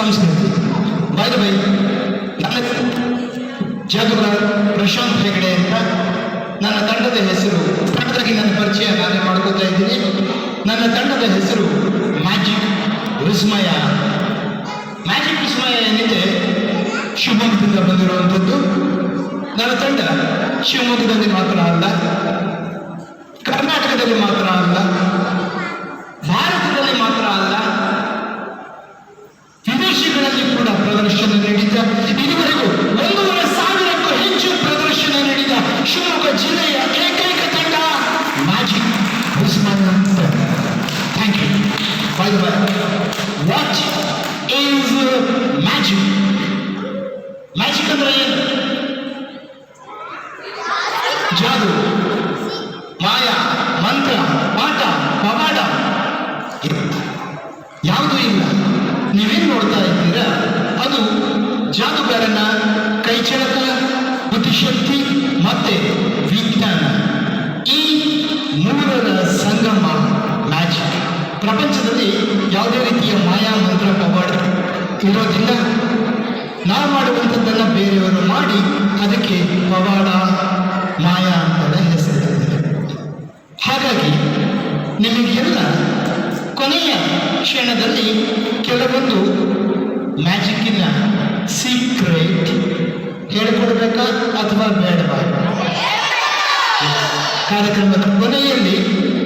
ಸಂಸ್ಕೃತಿ bye bye ನನ್ನ ಪ್ರಶಾಂತ್ ಹೆಗಡೆ ಅಂತ ನನ್ನ ತಂಡದ ಹೆಸರು ತಂಡದಾಗಿ ನನ್ನ ಪರಿಚಯ ನಾನೇ ಮಾಡ್ಕೋತಾ ಇದ್ದೀನಿ. ನನ್ನ ತಂಡದ ಹೆಸರು ಮ್ಯಾಜಿಕ್ ವಿಸ್ಮಯ ಮ್ಯಾಜಿಕ್ ವಿಸ್ಮಯ ಏನಿದೆ? ಶಿವಮೊಗ್ಗದಿಂದ ಬಂದಿರುವಂಥದ್ದು. ನನ್ನ ತಂಡ ಶಿವಮೊಗ್ಗದಲ್ಲಿ ಮಾತ್ರ ಅಲ್ಲ, ಕರ್ನಾಟಕದಲ್ಲಿ ಮಾತ್ರ ಅಲ್ಲ, ಭಾರತದಲ್ಲಿ ಮಾತ್ರ ಅಲ್ಲ ವಿದೇಶಗಳಲ್ಲಿ ಕೂಡ ಪ್ರದರ್ಶನ ನೀಡಿದ್ದ ಇದುವರೆಗೂ ಒಂದೂವರೆ ಸಾವಿರಕ್ಕೂ ಹೆಚ್ಚು ಪ್ರದರ್ಶನ ನೀಡಿದ ಶಿವಮೊಗ್ಗ ಜಿಲ್ಲೆಯ ಏಕೈಕ ತಂಡ magic Usman thank you bye bye watch is magic magic ಅಂದ್ರೆ ಏನು? ಜಾದು, ಮಾಯಾ, ಮಂತ್ರ, ಪಾಠ, ಪವಾಡ. ಯಾವುದೂ ಇಲ್ಲ. ನೀವೇನು ನೋಡ್ತಾ ಇದ್ದೀರಾ? ಕೈಚಳಕ ಬುದ್ಧಿಶಕ್ತಿ ಮತ್ತೆ ವಿಜ್ಞಾನ. ಈ ಮೂರರ ಸಂಗಮ ಮ್ಯಾಜಿಕ್. ಪ್ರಪಂಚದಲ್ಲಿ ಯಾವುದೇ ರೀತಿಯ ಮಾಯಾ ಮಂತ್ರ ಪವಾಡ ಇರೋದಿಲ್ಲ. ನಾವು ಮಾಡುವಂಥದ್ದನ್ನು ಬೇರೆಯವರು ಮಾಡಿ ಅದಕ್ಕೆ ಪವಾಡ ಮಾಯಾ ಅಂತ ಹೆಸರಿದೆ ಹಾಗಾಗಿ ನಿಮಗೆಲ್ಲ ಕೊನೆಯ ಕ್ಷಣದಲ್ಲಿ ಕೆಲವೊಂದು ಮ್ಯಾಜಿಕ್ಕಿನ ಕಾರ್ಯಕ್ರಮದ ಕೊನೆಯಲ್ಲಿ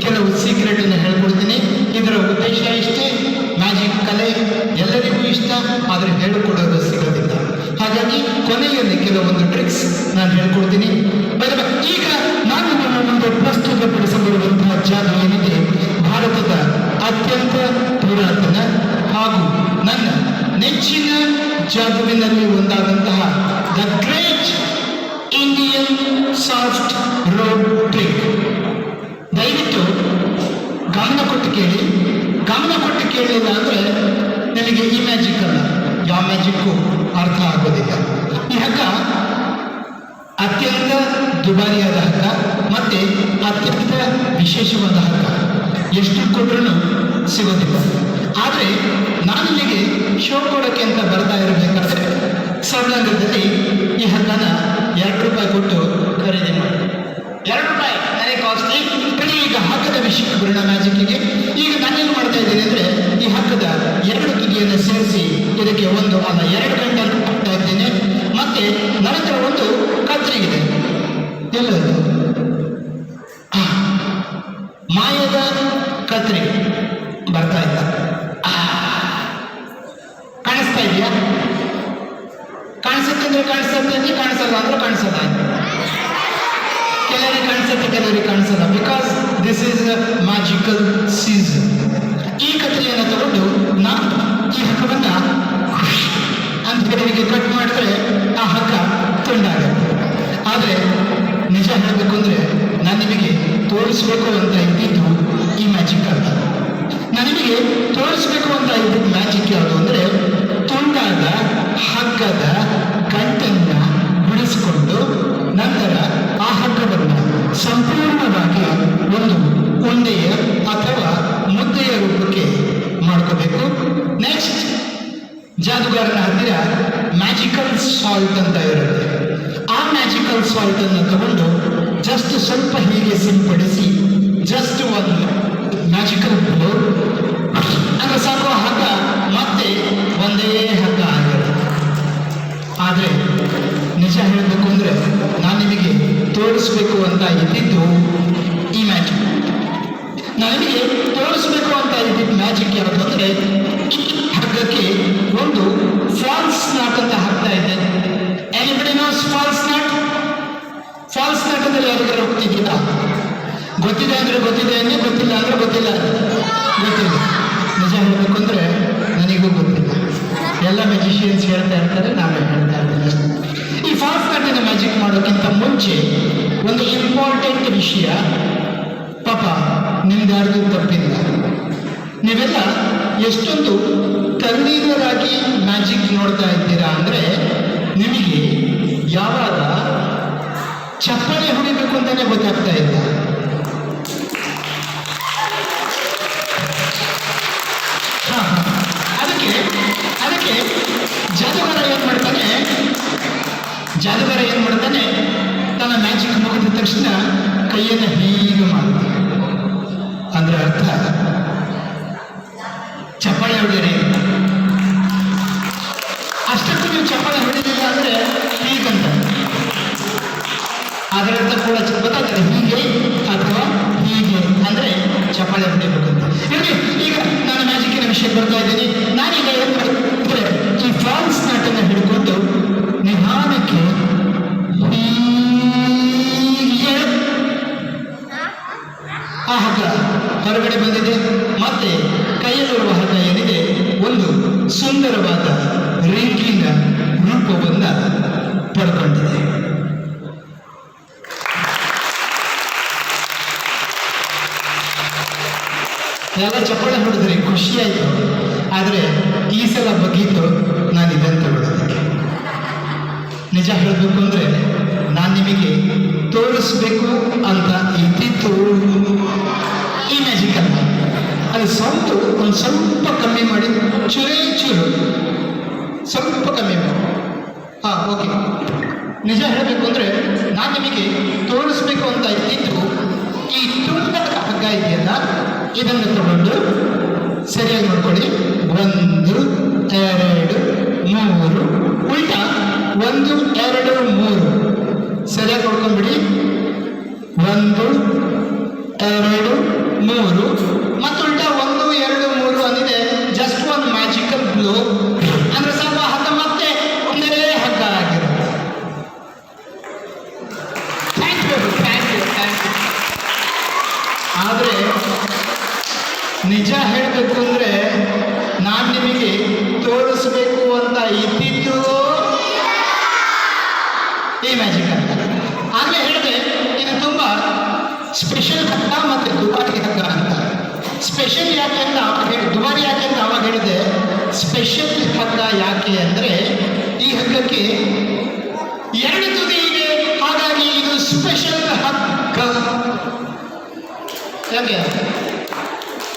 ಕೆಲವು ಸೀಕ್ರೆಟ್ ಅನ್ನು ಹೇಳ್ಕೊಡ್ತೀನಿ. ಇದರ ಉದ್ದೇಶ ಇಷ್ಟೇ. ಮ್ಯಾಜಿಕ್ ಕಲೆ ಎಲ್ಲರಿಗೂ ಇಷ್ಟ, ಆದರೆ ಹೇಳಿಕೊಡೋದು ಸಿಗೋದಿಲ್ಲ. ಹಾಗಾಗಿ ಕೊನೆಯಲ್ಲಿ ಕೆಲವೊಂದು ಟ್ರಿಕ್ಸ್ ನಾನು ಹೇಳ್ಕೊಡ್ತೀನಿ. ಈಗ ನಾನು ನಿಮ್ಮ ಮುಂದೆ ಪ್ರಸ್ತುತಪಡಿಸಲಿರುವಂತಹ ಜಾದು ಏನಿದೆ? ಭಾರತದ ಅತ್ಯಂತ ಪುರಾತನ ಹಾಗೂ ನನ್ನ ನೆಚ್ಚಿನ ಜಾದುವಿನಲ್ಲಿ ಒಂದಾದಂತಹ the great soft road trick ದಯವಿಟ್ಟು ಗಮನ ಕೊಟ್ಟು ಕೇಳಿ. ಗಮನ ಕೊಟ್ಟು ಕೇಳಲಿಲ್ಲ ಅಂದ್ರೆ ನನಗೆ ಈ ಮ್ಯಾಜಿಕ್ ಅಲ್ಲ. ಯಾವ ಮ್ಯಾಜಿಕ್ಕು ಅರ್ಥ ಆಗೋದಿಲ್ಲ. ಈ ಹಗ್ಗ ಅತ್ಯಂತ ದುಬಾರಿಯಾದ ಹಗ್ಗ ಮತ್ತೆ ಅತ್ಯಂತ ವಿಶೇಷವಾದ ಹಗ್ಗ. ಎಷ್ಟು ಕೊಟ್ಟರೂ ಸಿಗೋದಿಲ್ಲ. ಆದರೆ ನಾನು ನಿಮಗೆ ಶೋ ಕೊಡೋಕ್ಕೆ ಅಂತ ಬರ್ತಾ ಇರಬೇಕಾದ್ರೆ ಸೌಲಭ್ಯದಲ್ಲಿ ಈ ಹಗ್ಗನ ಎರಡು ರೂಪಾಯಿ ಕೊಟ್ಟು ಖರೀದಿ ಮಾಡಿ ಎರಡು ರೂಪಾಯಿ ನನಗೆ ಕಾಸ್ಟ್ಲಿ, ಕಡೆ ಈಗ ಹಕ್ಕದ ವಿಷಯಕ್ಕೆ ಬರೋಣ ಮ್ಯಾಜಿಕ್ಕಿಗೆ ಈಗ ನಾನೇನು ಮಾಡ್ತಾ ಇದ್ದೀನಿ ಅಂದರೆ ಈ ಹಕ್ಕದ ಎರಡು ತುದಿಯನ್ನು ಸೇರಿಸಿ ಇದಕ್ಕೆ ಒಂದು ಅಲ್ಲ, ಎರಡು ಗಂಟೆ ಅಂತ ಕೆಲವರಿಗೆ ಕಟ್ ಮಾಡಿದ್ರೆ ಆ ಹಗ್ಗ ತುಂಡಾಗುತ್ತೆ ಆದರೆ ನಿಜ ಹೇಳಬೇಕು ಅಂದ್ರೆ ನಾನು ನಿಮಗೆ ತೋರಿಸ್ಬೇಕು ಅಂತ ಇದ್ದಿದ್ದು ಈ ಮ್ಯಾಜಿಕ್ ಅಲ್ಲ ನಾನು ನಿಮಗೆ ತೋರಿಸ್ಬೇಕು ಅಂತ ಇದ್ದಿದ್ದು ಮ್ಯಾಜಿಕ್ ಯಾವುದು ಅಂದ್ರೆ ತುಂಡಾದ ಹಗ್ಗದ ಗಂಟನ್ನು ಬಿಡಿಸಿಕೊಂಡು ನಂತರ ಆ ಹಗ್ಗವನ್ನು ಸಂಪೂರ್ಣವಾಗಿ ಒಂದು ಉಂಡೆಯ ಅಥವಾ ಮುದ್ದೆಯ ರೂಪಕ್ಕೆ ಮಾಡ್ಕೋಬೇಕು. ನೆಕ್ಸ್ಟ್ ಜಾದುಗಾರನ ಹತ್ತಿರ ಮ್ಯಾಜಿಕಲ್ ಸಾಲ್ಟ್ ಅಂತ ಇರುತ್ತೆ. ಆ ಮ್ಯಾಜಿಕಲ್ ಸಾಲ್ಟ್ ಅನ್ನು ತಗೊಂಡು ಜಸ್ಟ್ ಸ್ವಲ್ಪ ಹೀಗೆ ಸಿಂಪಡಿಸಿ ಜಸ್ಟ್ ಒಂದು ಮ್ಯಾಜಿಕಲ್ ಬ್ಲೋ ಅಂದ್ರೆ ಸಾಕು ಹಗ್ಗ ಮತ್ತೆ ಒಂದೇ ಹಗ್ಗ ಆಗಿರುತ್ತೆ. ಆದರೆ ನಿಜ ಹೇಳಬೇಕು ಅಂದರೆ ನಾನು ನಿಮಗೆ ತೋರಿಸ್ಬೇಕು ಅಂತ ಇದ್ದಿದ್ದು ಈ ಮ್ಯಾಜಿಕ್ ನಾನು ನಿಮಗೆ ತೋರಿಸ್ಬೇಕು ಅಂತ ಇದ್ದಿದ್ದು ಮ್ಯಾಜಿಕ್ ಯಾವುದು ಅಂದರೆ ವಿಷಯ ಪಾಪ ನಿಮ್ದಾರಿಗೂ ತಪ್ಪಿಲ್ಲ. ನೀವೆಲ್ಲ ಎಷ್ಟೊಂದು ತಲ್ಲೀನರಾಗಿ ಮ್ಯಾಜಿಕ್ ನೋಡ್ತಾ ಇದ್ದೀರಾ ಅಂದ್ರೆ ನಿಮಗೆ ಯಾವಾಗ ಚಪ್ಪಾಳೆ ಹೊಡಿಬೇಕು ಅಂತಾನೆ ಗೊತ್ತಾಗ್ತಾ ಇಲ್ಲ. ಅದಕ್ಕೆ ಅದಕ್ಕೆ ಜಾದೂಗಾರ ಏನ್ ಮಾಡ್ತಾನೆ? ಜಾದೂಗಾರ ಏನ್ ಮಾಡ್ತಾನೆ? ತನ್ನ ಮ್ಯಾಜಿಕ್ ಮುಗಿದ ತಕ್ಷಣ ಕೈಯನ್ನು ಹೀಗೆ ಮಾಡ್ತಾನೆ ಅಂದ್ರೆ ಅರ್ಥ. ಚಪ್ಪಾಳೆ ಹೊಡೆಯಿರಿ. ಅಷ್ಟಕ್ಕೂ ನೀವು ಚಪ್ಪಾಳೆ ಹೊಡೆದಿಲ್ಲ ಅಂದ್ರೆ ಹೀಗಂತ. ಅದರ ಅರ್ಥ ಕೂಡ ಗೊತ್ತಾಗ್ತದೆ. ಹೀಗೆ ಅಥವಾ ಹೀಗೆ ಅಂದ್ರೆ ಚಪ್ಪಾಳೆ ಹೊಡೆಯಬೇಕಂತ ಇರಲಿ, ಈಗ ನಾನು ಮ್ಯಾಜಿಕ್ಕಿನ ವಿಷಯಕ್ಕೆ ಬರ್ತಾ ಇದ್ದೀನಿ. ಹೊರಗಡೆ ಬಂದಿದೆ. ಮತ್ತೆ ಕೈಯಲ್ಲಿರುವ ಹಗ್ಗ ಏನಿದೆ? ಒಂದು ಸುಂದರವಾದ ರಿಂಗಿನ ರೂಪವನ್ನ ಪಡ್ಕೊಂಡಿದೆ ಎಲ್ಲ ಚಪ್ಪಾಳೆ ಹೊಡೆದ್ರಿ ಖುಷಿ ಆಯ್ತು ಆದರೆ ಈ ಸಲ ಬಗ್ಗಿತ್ತು ನಾನು ಇದನ್ನು ತಗೊಳ್ಳೋದಕ್ಕೆ. ನಿಜ ಹೇಳಬೇಕು ಅಂದ್ರೆ ನಾನು ನಿಮಗೆ ತೋರಿಸ್ಬೇಕು ಅಂತ ಇದ್ದಿತ್ತು. ಈ ಮ್ಯಾಜಿಕ್ ಅಂತ ಅದು ಸೌಂಡು ಒಂದು ಸ್ವಲ್ಪ ಕಮ್ಮಿ ಮಾಡಿ, ಚೂರೇ ಚೂರು. ಸ್ವಲ್ಪ ಕಮ್ಮಿ ಮಾಡಿ. ಹಾಂ ಓಕೆ ನಿಜ ಹೇಳಬೇಕು ಅಂದ್ರೆ, ನಾನು ನಿಮಗೆ ತೋರಿಸ್ಬೇಕು ಅಂತ ಇದ್ದಿದ್ದು, ಈ ತುಂಡದ ಹಗ್ಗ ಇದೆಯಲ್ಲ, ಇದನ್ನು ತಗೊಂಡು ಸರಿಯಾಗಿ ನೋಡ್ಕೊಳ್ಳಿ. ಒಂದು, ಎರಡು, ಮೂರು. ಉಲ್ಟಾ, ಒಂದು, ಎರಡು, ಮೂರು. ಸರಿಯಾಗಿ ನೋಡ್ಕೊಂಡ್ಬಿಡಿ. ಒಂದು, ಎರಡು ಮೂರು ಮತ್ತು ಉಲ್ಟಾ ಒಂದು, ಎರಡು, ಮೂರು ಅಂದಿದೆ. ಜಸ್ಟ್ ಒನ್ ಮ್ಯಾಜಿಕಲ್ ಬ್ಲೂ ಅಂದ್ರೆ ಸ್ವಲ್ಪ ಹಗ್ಗ ಮತ್ತೆ ಒಂದೇ ಹಗ್ಗ ಆಗಿರುತ್ತೆ. ಆದರೆ ನಿಜ ಹೇಳಬೇಕು ಅಂದರೆ ನಾನು ನಿಮಗೆ ತೋರಿಸ್ಬೇಕು ಅಂತ ಈ ಸ್ಪೆಷಲ್ ಯಾಕೆ ಅಂತ ಅವಾಗ ಹೇಳಿ, ದುಬಾರಿ ಯಾಕೆ ಅಂತ ಅವಾಗ ಹೇಳಿದೆ ಸ್ಪೆಷಲ್ ಹಗ್ಗ ಯಾಕೆ ಅಂದರೆ, ಈ ಹಗ್ಗಕ್ಕೆ ಎರಡು ತುದಿ ಇದೆ, ಹಾಗಾಗಿ ಇದು ಸ್ಪೆಷಲ್ ಹಗ್ಗ. ಯಾಕೆ?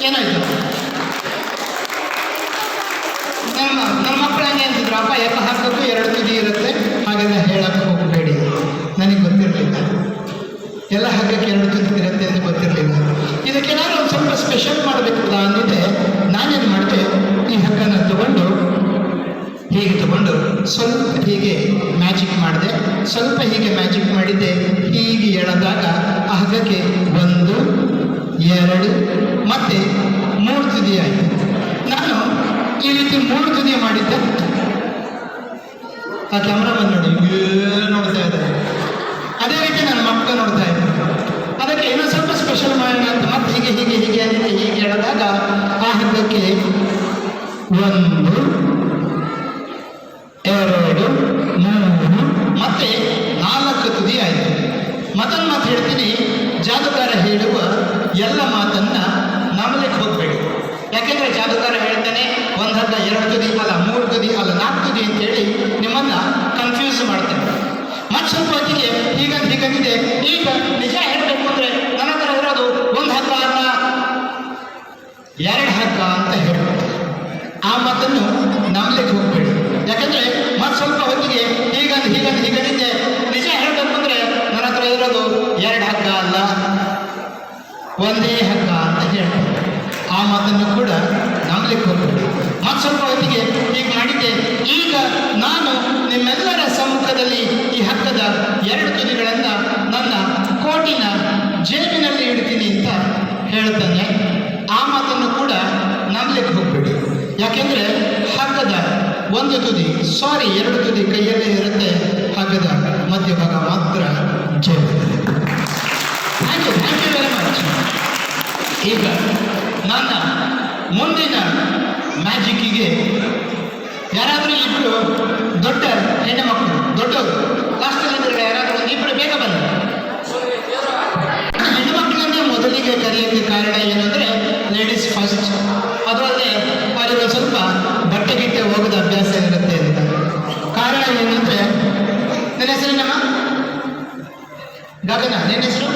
ಏನಾಯ್ತು? ನಮ್ಮ ನಮ್ಮ ಮಕ್ಕಳು ಹಂಗೆ ಅಂತಿದ್ರು, ಅಪ್ಪ, ಎಲ್ಲ ಹಗ್ಗಕ್ಕೂ ಎರಡು ತುದಿ ಇರುತ್ತೆ, ಹಾಗೆಲ್ಲ ಹೇಳಕ್ಕೆ ಹೋಗಬೇಡಿ. ನನಗೆ ಗೊತ್ತಿರಲಿಲ್ಲ. ಎಲ್ಲ ಹಗ್ಗಕ್ಕೆ ಎರಡು ತುದಿ ಇರುತ್ತೆ ಅಂತ ಗೊತ್ತಿರಲಿಲ್ಲ. ಇದಕ್ಕೆ ಸ್ವಲ್ಪ ಸ್ಪೆಷಲ್ ಮಾಡಬೇಕು ಅಂದಿದ್ದೆ. ನಾನೇನು ಮಾಡಿದೆ? ಈ ಹಗ್ಗನ ತಗೊಂಡು, ಹೀಗೆ ತಗೊಂಡು ಸ್ವಲ್ಪ ಹೀಗೆ ಮ್ಯಾಜಿಕ್ ಮಾಡಿದೆ. ಸ್ವಲ್ಪ ಹೀಗೆ ಮ್ಯಾಜಿಕ್ ಮಾಡಿದ್ದೆ. ಹೀಗೆ ಎಳೆದಾಗ ಆ ಹಗ್ಗಕ್ಕೆ ಒಂದು, ಎರಡು, ಮತ್ತೆ ಮೂರು ತುದಿ ಆಯಿತು. ನಾನು ಈ ರೀತಿ ಮೂರು ತುದಿ ಮಾಡಿದ್ದೆ. ಆ ಕ್ಯಾಮ್ರಾಮನ್ ನೋಡಿ ನೋಡ್ತಾ ಇದ್ದಾರೆ? ಅದೇ ರೀತಿ ನನ್ನ ಮಕ್ಕಳು ನೋಡ್ತಾ ಇದ್ದಾರೆ ಅದಕ್ಕೆ ಏನೋ ಸ್ವಲ್ಪ ಸ್ಪೆಷಲ್ ಮಾಡೋಣ ಅಂತ ಮತ್ತೆ ಹೀಗೆ ಹೀಗೆ ಹೀಗೆ ಅಂತ ಹೀಗೆ ಹೇಳಿದಾಗ ಆ ಹಗ್ಗಕ್ಕೆ ಒಂದು, ಎರಡು, ಮೂರು, ಮತ್ತೆ ನಾಲ್ಕು ತುದಿ ಆಯಿತು. ಮತ್ತೊಂದು ಮಾತು ಹೇಳ್ತೀನಿ. ಜಾದೂಗಾರ ಹೇಳುವ ಎಲ್ಲ ಮಾತನ್ನ ನಂಬಲಿಕ್ಕೆ ಹೋಗಬೇಡಿ. ಯಾಕೆಂದ್ರೆ ಜಾದೂಗಾರ ಹೇಳ್ತಾನೆ, ಒಂದು ಹಗ್ಗ ಎರಡು ತುದಿ, ಅಲ್ಲ ಮೂರು ತುದಿ, ಅಲ್ಲ ನಾಲ್ಕು ತುದಿ ಅಂತೇಳಿ ನಿಮ್ಮನ್ನ ಕನ್ಫ್ಯೂಸ್ ಮಾಡ್ತಾನೆ. ಮತ್ತೆ ಸ್ವಲ್ಪ ಹೊತ್ತಿಗೆ ಈಗ ಹೀಗಾಗಿದೆ. ಈಗ ನಿಜ ಹೇಳಬೇಕು ಅಂದ್ರೆ ನನ್ನ ಹತ್ರ ಇರೋದು ಒಂದು ಹಗ್ಗ ಅಲ್ಲ. ಎರಡು ಹಕ್ಕ ಅಂತ ಹೇಳುತ್ತೆ ಆ ಮಾತನ್ನು ನಂಬಲಿಕ್ಕೆ ಹೋಗ್ಬೇಡಿ. ಯಾಕಂದ್ರೆ ಮತ್ತೆ ಸ್ವಲ್ಪ ಹೊತ್ತಿಗೆ ಹೀಗಂದು ಹೀಗಂದು ಹೀಗಂದಿದ್ದೆ ನಿಜ ಹೇಳಬೇಕು ಅಂದ್ರೆ ನನ್ನ ಹತ್ರ ಇರೋದು ಎರಡು ಹಕ್ಕ ಅಲ್ಲ. ಒಂದೇ ಹಕ್ಕ ಅಂತ ಹೇಳ್ತಾರೆ ಆ ಮಾತನ್ನು ಕೂಡ ನಂಬಲಿಕ್ಕೆ ಹೋಗ್ಬೇಡಿ. ಮತ್ತೆ ಸ್ವಲ್ಪ ಹೊತ್ತಿಗೆ ಹೀಗೆ ಮಾಡಿದ್ದೆ. ಈಗ ನಾನು ನಿಮ್ಮೆಲ್ಲರ ಸಮ್ಮುಖದಲ್ಲಿ ಈ ಹಗ್ಗದ ಎರಡು ತುದಿಗಳನ್ನು ನನ್ನ ಕೋಟಿನ ಜೇಬಿನಲ್ಲಿ ಇಡ್ತೀನಿ ಅಂತ ಹೇಳ್ತಾನೆ. ಆ ಮಾತನ್ನು ಕೂಡ ನಂಬಲಿಕ್ಕೆ ಹೋಗ್ಬೇಡಿ. ಯಾಕೆಂದರೆ ಹಗ್ಗದ ಒಂದು ತುದಿ, ಸಾರಿ, ಎರಡು ತುದಿ ಕೈಯಲ್ಲೇ ಇರುತ್ತೆ ಹಗ್ಗದ ಮಧ್ಯಭಾಗ ಮಾತ್ರ ಜೇಬಿನಲ್ಲಿ. ಥ್ಯಾಂಕ್ ಯು ವೆರಿ ಮಚ್ ಈಗ ನನ್ನ ಮುಂದಿನ ಮ್ಯಾಜಿಕ್ಕಿಗೆ ಯಾರಾದರೂ ಇಬ್ಬರು ದೊಡ್ಡ ಹೆಣ್ಣು ಮಕ್ಕಳು, ದೊಡ್ಡವರು ಲಾಸ್ಟಲ್ಲಿ ಯಾರಾದರೂ ಇಬ್ಬರು ಬೇಗ ಬನ್ನಿ. ಹೆಣ್ಣು ಮಕ್ಕಳನ್ನೇ ಮೊದಲಿಗೆ ಕರೆಯೋಕ್ಕೆ ಕಾರಣ ಏನಂದ್ರೆ ಲೇಡೀಸ್ ಫಸ್ಟ್ ಅದು ಅಲ್ಲದೆ ಅವರಿಗೆ ಸ್ವಲ್ಪ ಬಟ್ಟೆ ಗಿಟ್ಟೆ ಹೋಗೋದು ಅಭ್ಯಾಸ ಇರುತ್ತೆ ಅಂತ. ಕಾರಣ ಏನಂದ್ರೆ ನನ್ನ ಹೆಸರೇನಮ್ಮ ಗಗನ, ನನ್ನ ಹೆಸರು?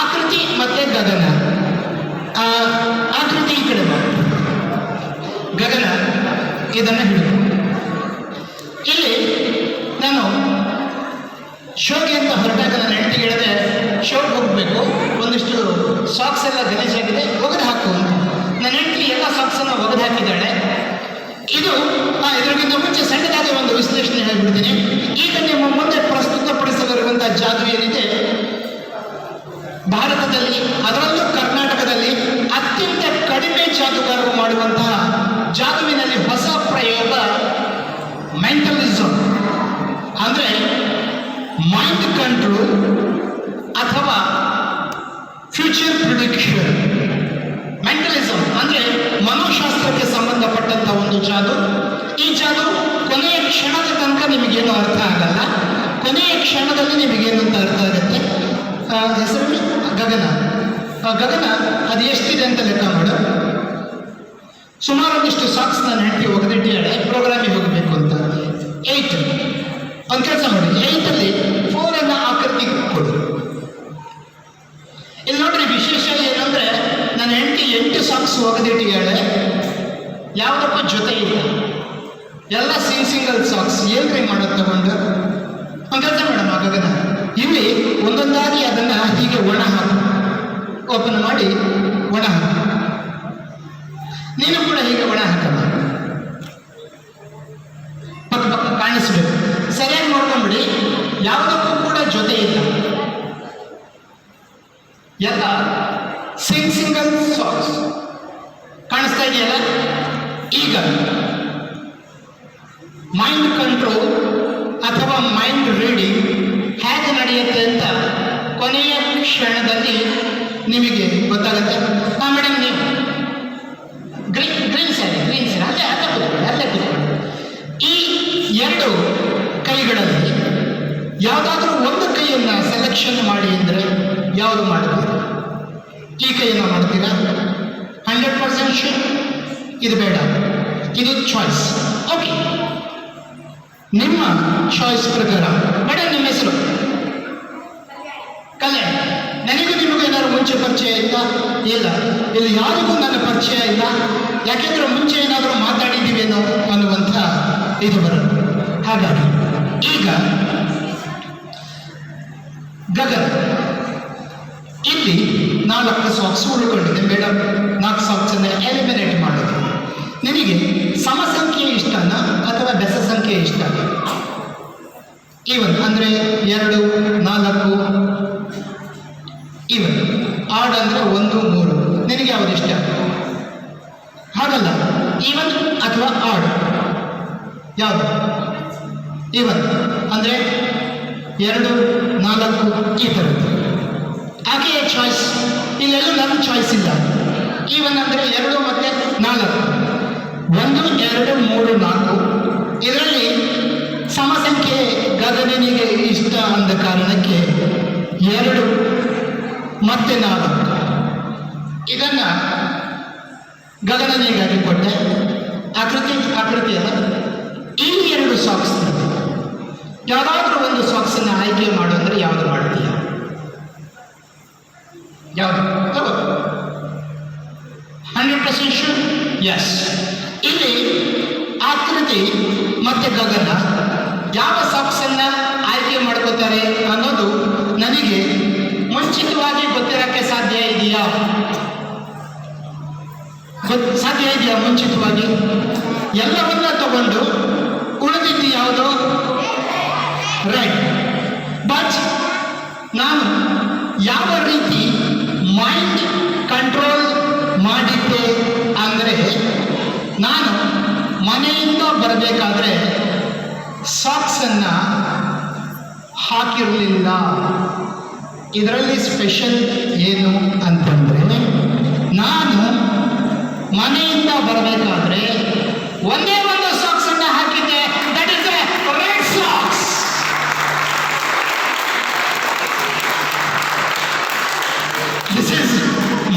ಆಕೃತಿ ಮತ್ತೆ ಗಗನ. ಆಕೃತಿ ಈ ಕಡೆ ಬಾ. ಗಗನ ಇದನ್ನು ಹಿಡಿದು ಇಲ್ಲಿ ನಾನು ಶೋಗೆ ಅಂತ ಹೊರಟಾಗ ನನ್ನ ಹೆಂಡತಿ ಹೇಳಿದೆ ಶೋಗೆ ಹೋಗಬೇಕು, ಒಂದಿಷ್ಟು ಸಾಕ್ಸ್ ಎಲ್ಲ ಗಲೀಜಾಗಿದೆ ಒಗೆದು ಹಾಕು ಅಂತ. ನನ್ನ ಹೆಂಡತಿ ಎಲ್ಲ ಸಾಕ್ಸನ್ನು ಒಗೆದು ಹಾಕಿದ್ದಾಳೆ. ಇದು ಇದಕ್ಕಿಂತ ಮುಂಚೆ ಸಣ್ಣದಾದ ಒಂದು ವಿಶ್ಲೇಷಣೆ ಹೇಳ್ಬಿಡ್ತೀನಿ. ಈಗ ನಿಮ್ಮ ಮುಂದೆ ಪ್ರಸ್ತುತಪಡಿಸಲಿರುವಂತಹ ಜಾದು ಏನಿದೆ, ಭಾರತದಲ್ಲಿ, ಅದರಲ್ಲೂ ಕರ್ನಾಟಕದಲ್ಲಿ ಅತ್ಯಂತ ಕಡಿಮೆ ಜಾದುಗಾರರು ಮಾಡುವಂತಹ ಜಾದುವಿನಲ್ಲಿ ಹೊಸ ಪ್ರಯೋಗ ಮೆಂಟಲಿಸಮ್ ಅಂದರೆ ಮೈಂಡ್ ಕಂಟ್ರೋಲ್ ಅಥವಾ ಫ್ಯೂಚರ್ ಪ್ರಿಡಿಕ್ಷನ್ ಮೆಂಟಲಿಸಮ್ ಅಂದರೆ ಮನೋಶಾಸ್ತ್ರಕ್ಕೆ ಸಂಬಂಧಪಟ್ಟಂಥ ಒಂದು ಜಾದು. ಈ ಜಾದು ಕೊನೆಯ ಕ್ಷಣದ ತನಕ ನಿಮಗೇನು ಅರ್ಥ ಆಗಲ್ಲ. ಕೊನೆಯ ಕ್ಷಣದಲ್ಲಿ ನಿಮಗೇನು ಅಂತ ಅರ್ಥ ಆಗುತ್ತೆ. ಹೆಸರು ಗಗನ. ಗಗನ, ಅದು ಎಷ್ಟಿದೆ ಅಂತ ಲೆಕ್ಕ ಮಾಡು. ಸುಮಾರು ಒಂದಿಷ್ಟು ಸಾಕ್ಸ್ ನಾನು ಹೆಂಡತಿ ಒಗೆದಿಟ್ಟಿದ್ದಾಳೆ ಪ್ರೋಗ್ರಾಮಿಗೆ ಹೋಗಬೇಕು ಅಂತ. ಏಯ್ಟ್ ಒಂದು ಕೆಲಸ ಮಾಡಿ. ಏಯ್ಟಲ್ಲಿ ಅನ್ನ ಆಕೃತಿ ಕೊಡು. ಇಲ್ಲಿ ನೋಡ್ರಿ ವಿಶೇಷ ಏನಂದ್ರೆ ನನ್ನ ಹೆಂಡತಿ ಎಂಟು ಸಾಕ್ಸ್ ಒಗೆದಿಟ್ಟಿದ್ದಾಳೆ ಯಾವುದಕ್ಕೂ ಜೊತೆ ಇಲ್ಲ. ಎಲ್ಲ ಸಿಂಗ್ ಸಿಂಗಲ್ ಸಾಕ್ಸ್ ಏನ್ರಿ ಮಾಡೋದು ತಗೊಂಡು? ಒಂದು ಕೆಲಸ ಮೇಡಮ್ ಗಗನ ಇಲ್ಲಿ ಒಂದೊಂದಾಗಿ ಅದನ್ನ ಹೀಗೆ ಒಣ ಹಾಕು. ಓಪನ್ ಮಾಡಿ ಒಣ ಹಾಕು. ಕೂಡ ಹೀಗೆ ಒಣ ಹಾಕಲ್ಲ ಪಕ್ಕ ಪಕ್ಕ ಕಾಣಿಸ್ಬೇಕು. ಸರಿಯಾಗಿ ನೋಡ್ಕೊಂಬಿಡಿ, ಯಾವುದಕ್ಕೂ ಕೂಡ ಜೊತೆ ಇಲ್ಲ. ಎಲ್ಲ ಸಿಂಗ್ ಸಿಂಗಲ್ ಸಾಕ್ಸ್ ಕಾಣಿಸ್ತಾ ಇದೆಯಲ್ಲ? ಈಗ ಮೈಂಡ್ ಕಂಟ್ರೋಲ್ ಅಥವಾ ಮೈಂಡ್ ರೀಡಿಂಗ್ ಹೇಗೆ ನಡೆಯುತ್ತೆ ಅಂತ ಕೊನೆಯ ಕ್ಷಣದಲ್ಲಿ ನಿಮಗೆ ಗೊತ್ತಾಗುತ್ತೆ. ಆ ಮೇಡಮ್ ನೀವು. Green green sari green sari ಅಲ್ಲೇ ಅಲ್ಲೇ ಕೂತ್ಕೊಳ್ಳಿ ಅಲ್ಲೇ ಕೂತ್ಕೊಳ್ಳಿ. ಈ ಎರಡು ಕೈಗಳಲ್ಲಿ ಯಾವುದಾದ್ರೂ ಒಂದು ಕೈಯನ್ನು ಸೆಲೆಕ್ಷನ್ ಮಾಡಿ ಅಂದರೆ ಯಾವುದು ಮಾಡ್ತೀರಾ? ಈ ಕೈಯನ್ನ ಮಾಡ್ತೀರಾ? ಹಂಡ್ರೆಡ್ ಪರ್ಸೆಂಟ್ ಶೂರ್ ಇದು ಬೇಡ. ಇದು ಚಾಯ್ಸ್ ಓಕೆ ನಿಮ್ಮ ಚಾಯ್ಸ್ ಪ್ರಕಾರ. ಮೇಡಮ್ ನಿಮ್ಮ ಹೆಸರು? ಕಲ್ಯಾಣ್. ನನಗೂ ನಿಮಗೂ ಏನಾದ್ರು ಮುಂಚೆ ಪರಿಚಯ ಇಲ್ಲ ಇಲ್ಲ. ಇಲ್ಲಿ ಯಾರಿಗೂ ನನ್ನ ಪರಿಚಯ ಇಲ್ಲ. ಯಾಕೆಂದ್ರೆ ಮುಂಚೆ ಏನಾದರೂ ಮಾತಾಡಿದ್ದೀವೇನೋ ಅನ್ನುವಂಥ ಇದು ಬರುತ್ತೆ ಹಾಗಾಗಿ, ಈಗ ಗಗನ, ಇಲ್ಲಿ ನಾಲ್ಕು ಸಾಕ್ಸ್ ಉಳ್ಕೊಂಡಿದೆ. ಮೇಡಮ್, ನಾಲ್ಕು ಸಾಕ್ಸನ್ನು ಎಲಿಮಿನೇಟ್ ಮಾಡೋದು. ನಿನಗೆ ಸಮ ಸಂಖ್ಯೆ ಇಷ್ಟನಾ ಅಥವಾ ಬೆಸ ಸಂಖ್ಯೆ ಇಷ್ಟನ ಈವನ್ ಅಂದರೆ ಎರಡು, ನಾಲ್ಕು ಅಂದರೆ ಒಂದು ಮೂರು. ನಿನಗೆ ಯಾವ್ದು ಇಷ್ಟ? ಹಾಗಲ್ಲ ಈವನ್ ಅಥವಾ ಆಡ್ ಯಾವುದು? ಈವನ್ ಅಂದರೆ ಎರಡು, ನಾಲ್ಕು, ಈ ಥರದ್ದು ಆಕೆಯ ಚಾಯ್ಸ್ ಇಲ್ಲೆಲ್ಲ ನನ್ನ ಚಾಯ್ಸ್ ಇಲ್ಲ. ಈವನ್ ಅಂದರೆ ಎರಡು ಮತ್ತು ನಾಲ್ಕು. ಒಂದು, ಎರಡು, ಮೂರು, ನಾಲ್ಕು. ಇದರಲ್ಲಿ ಸಮಸಂಖ್ಯೆ ಗಗನಿಗೆ ಇಷ್ಟ ಅಂದ ಕಾರಣಕ್ಕೆ ಎರಡು ಮತ್ತೆ ನಾಲ್ಕು. ಇದನ್ನ ಗಗನನಿಗಾಗಿ ಕೊಟ್ಟೆ. ಆಕೃತಿ ಆಕೃತಿ ಅಲ್ಲ ಈ ಎರಡು ಸಾಕ್ಸ್ ಯಾವುದಾದ್ರೂ ಒಂದು ಸಾಕ್ಸನ್ನು ಆಯ್ಕೆ ಮಾಡು ಅಂದರೆ ಯಾವುದು ಮಾಡ್ತೀಯ? ಯಾವುದು? ಹಂಡ್ರೆಡ್ ಪರ್ಸೆಂಟ್ ಶೂರ್ ಎಸ್ ಇಲ್ಲಿ ಆಕೃತಿ ಮತ್ತೆ ಗಗನ ಯಾವ ಸಾಕ್ಸನ್ನ ಆಯ್ಕೆ ಮಾಡ್ಕೋತಾರೆ ಅನ್ನೋದು ನನಗೆ ಮುಂಚಿತವಾಗಿ ಗೊತ್ತಿರೋಕ್ಕೆ ಸಾಧ್ಯ ಇದೆಯಾ? ಸಾಧ್ಯ ಇದೆಯಾ ಮುಂಚಿತವಾಗಿ ಎಲ್ಲವನ್ನ ತಗೊಂಡು ಉಳಿದಿದ್ದು ಯಾವುದು? ರೈಟ್ ಬಟ್ ನಾನು ಯಾವ ರೀತಿ ಮೈಂಡ್ ಕಂಟ್ರೋಲ್ ಮಾಡಿದ್ದೆ ಅಂದರೆ ನಾನು ಮನೆಯಿಂದ ಬರಬೇಕಾದ್ರೆ ಸಾಕ್ಸನ್ನು ಹಾಕಿರಲಿಲ್ಲ. ಇದರಲ್ಲಿ ಸ್ಪೆಷಲ್ ಏನು ಅಂತಂದರೆ ನಾನು ಮನೆಯಿಂದ ಬರಬೇಕಾದ್ರೆ ಒಂದೇ ಒಂದು ಸಾಕ್ಸ್ ಅನ್ನ ಹಾಕಿದ್ದೆ that is red socks this is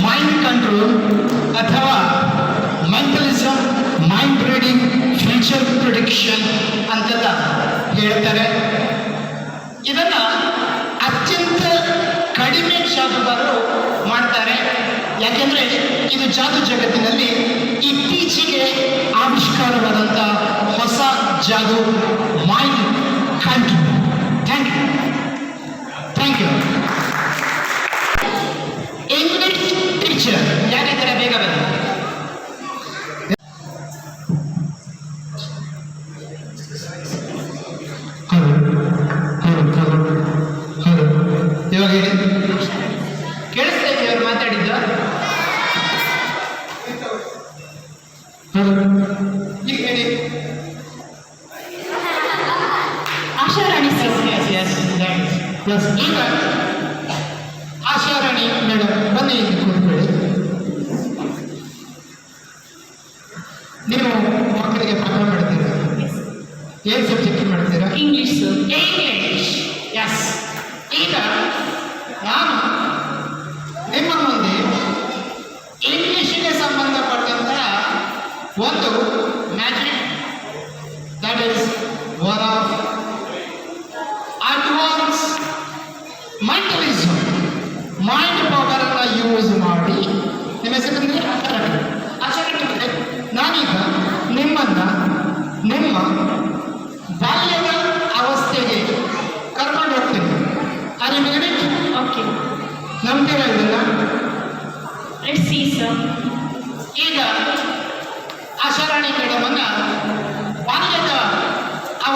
mind control ಅಥವಾ mentalism mind reading future prediction ಅಂತೆಲ್ಲ ಹೇಳ್ತಾರೆ. ಇದನ್ನ ಅತ್ಯಂತ ಕಡಿಮೆ ಶಾಸ್ತ್ರಗಾರರು ಯಾಕೆಂದ್ರೆ ಇದು ಜಾತು ಜಗತ್ತಿನಲ್ಲಿ ಇತ್ತೀಚೆಗೆ ಆವಿಷ್ಕಾರವಾದಂತ ಹೊಸ ಜಾದು mind country thank you thank you ಏನು ಸಬ್ಜೆಕ್ಟ್ ಮಾಡ್ತೀರಾ ಇಂಗ್ಲಿಷ್ ಇಂಗ್ಲಿಷ್ ಎಸ್ ಈಗ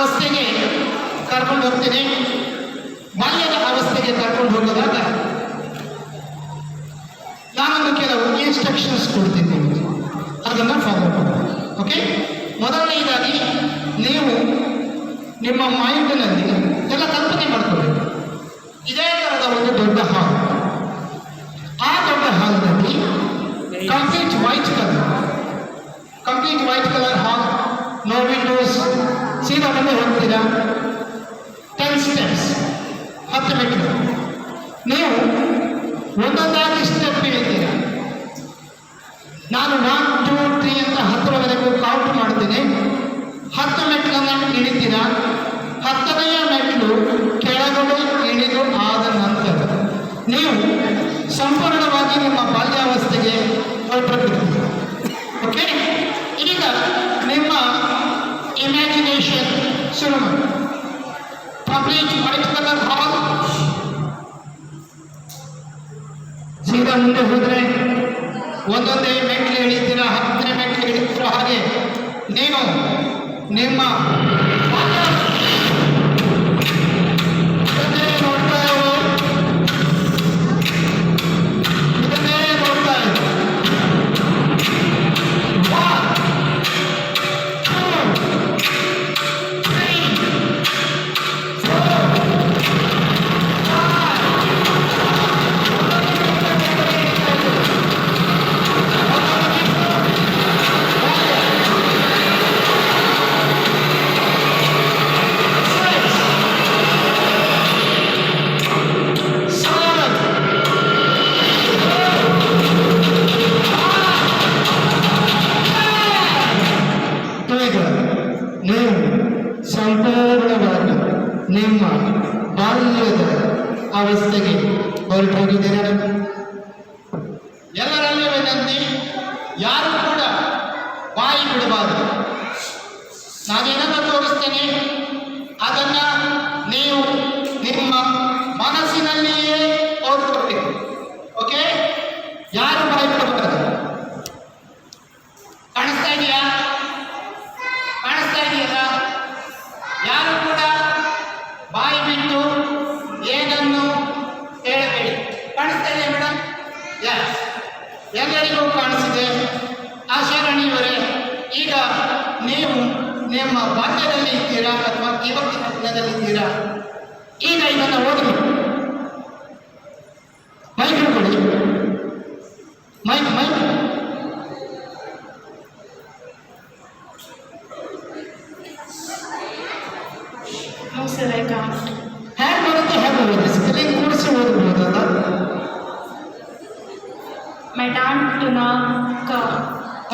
ಅವಸ್ಥೆಗೆ ಕರ್ಕೊಂಡು ಹೋಗ್ತೀನಿ. ಬಾಲ್ಯದ ಅವಸ್ಥೆಗೆ ಕರ್ಕೊಂಡು ಹೋಗೋದಾಗ ನಾನೊಂದು ಕೆಲವು ಇನ್ಸ್ಟ್ರಕ್ಷನ್ಸ್ ಕೊಡ್ತೀನಿ. ಅದನ್ನು ಫಾಲೋ ಮಾಡಿ ಓಕೆ ಮೊದಲನೆಯದಾಗಿ ನೀವು ನಿಮ್ಮ ಮೈಂಡ್ನಲ್ಲಿ ಎಲ್ಲ ಕಲ್ಪನೆ ಮಾಡ್ಕೊಳ್ಬೇಕು ಇದೇ ಥರದ ಒಂದು ದೊಡ್ಡ ಹಾಲ್. ಆ ದೊಡ್ಡ ಹಾಲ್ನಲ್ಲಿ complete white colour complete white colour hall no windows ಸೀದಾ ಬಂದೇ ಹೋಗ್ತೀರಾ? ಟೆನ್ ಸ್ಟೆಪ್ಸ್ ಹತ್ತು ಮೀಟರ್ ನೀವು ಒಂದೊಂದಾಗಿ ಬಿಡಬಾರದು ನಾನೇನನ್ನು ತೋರಿಸ್ತೇನೆ? ಅದನ್ನು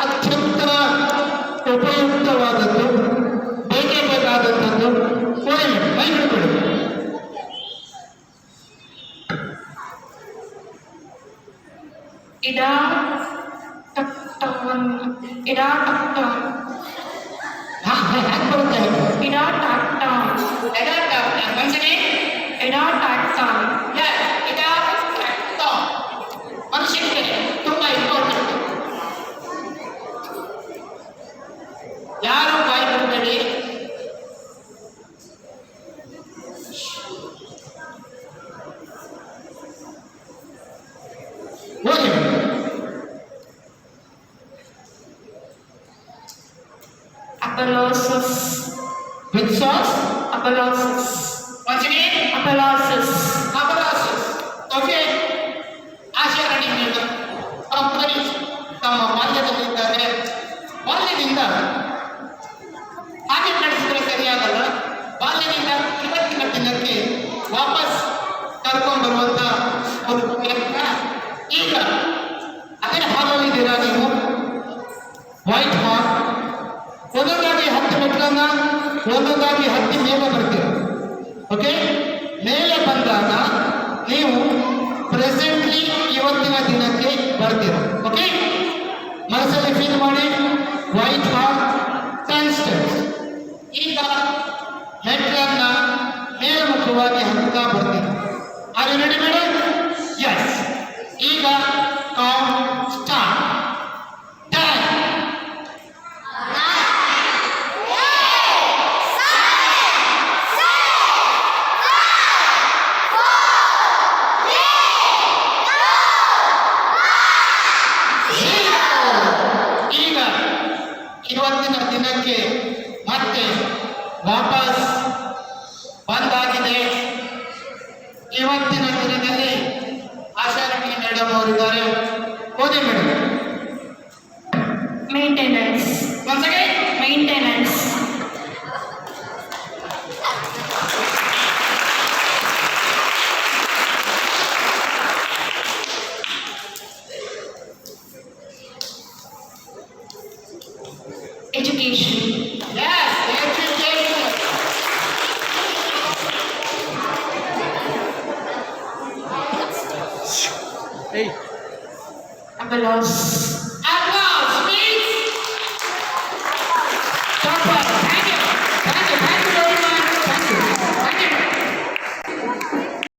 ಅತ್ಯಂತ ಉಪಯುಕ್ತವಾದದ್ದು ಬೇಕೇ ಬೇಕಾದಂಥದ್ದು ಓದಿ ಮೇಡಮ್ ಮೈ ಬಿಡಬೇಡಿ ಇಡಾ ಟಕ್ಟವನ್ ಇಡಾ ಟಕ್ಟ ಹ್ಯಾಕ್ ಬರುತ್ತೆ. ಇಡಾ ಟಾಟ ಮನುಷ್ಯನೇ ಇಡಾ ಟಾಟ okay Apollosis. Which sauce? Apollosis. What's your name? Apollosis. ದಿನಕ್ಕೆ ಬರ್ತೀರ. ಓಕೆ ಮನಸ್ಸಲ್ಲಿ ಫೀಲ್ ಮಾಡಿ ವೈಟ್ ಹಾಲ್ ಟೆನ್ ಸ್ಟೆಪ್ಸ್ ಈಗ ಮೆಟ್ಲನ್ನ ಮೇಲ್ಮುಖವಾಗಿ ಹತ್ತುತ್ತಾ ಬರ್ತೀರ. Are you ready madam yes ಈಗ ಕೌಂಟ್ ಮೇಡಮ್ ಅವರಿದ್ದಾರೆ ಓದಿ ಮೇಡಮ್ ಮೇಂಟೆನೆನ್ಸ್ ಒಂದ್ಸಗೆ ಮೇಂಟೆನೆನ್ಸ್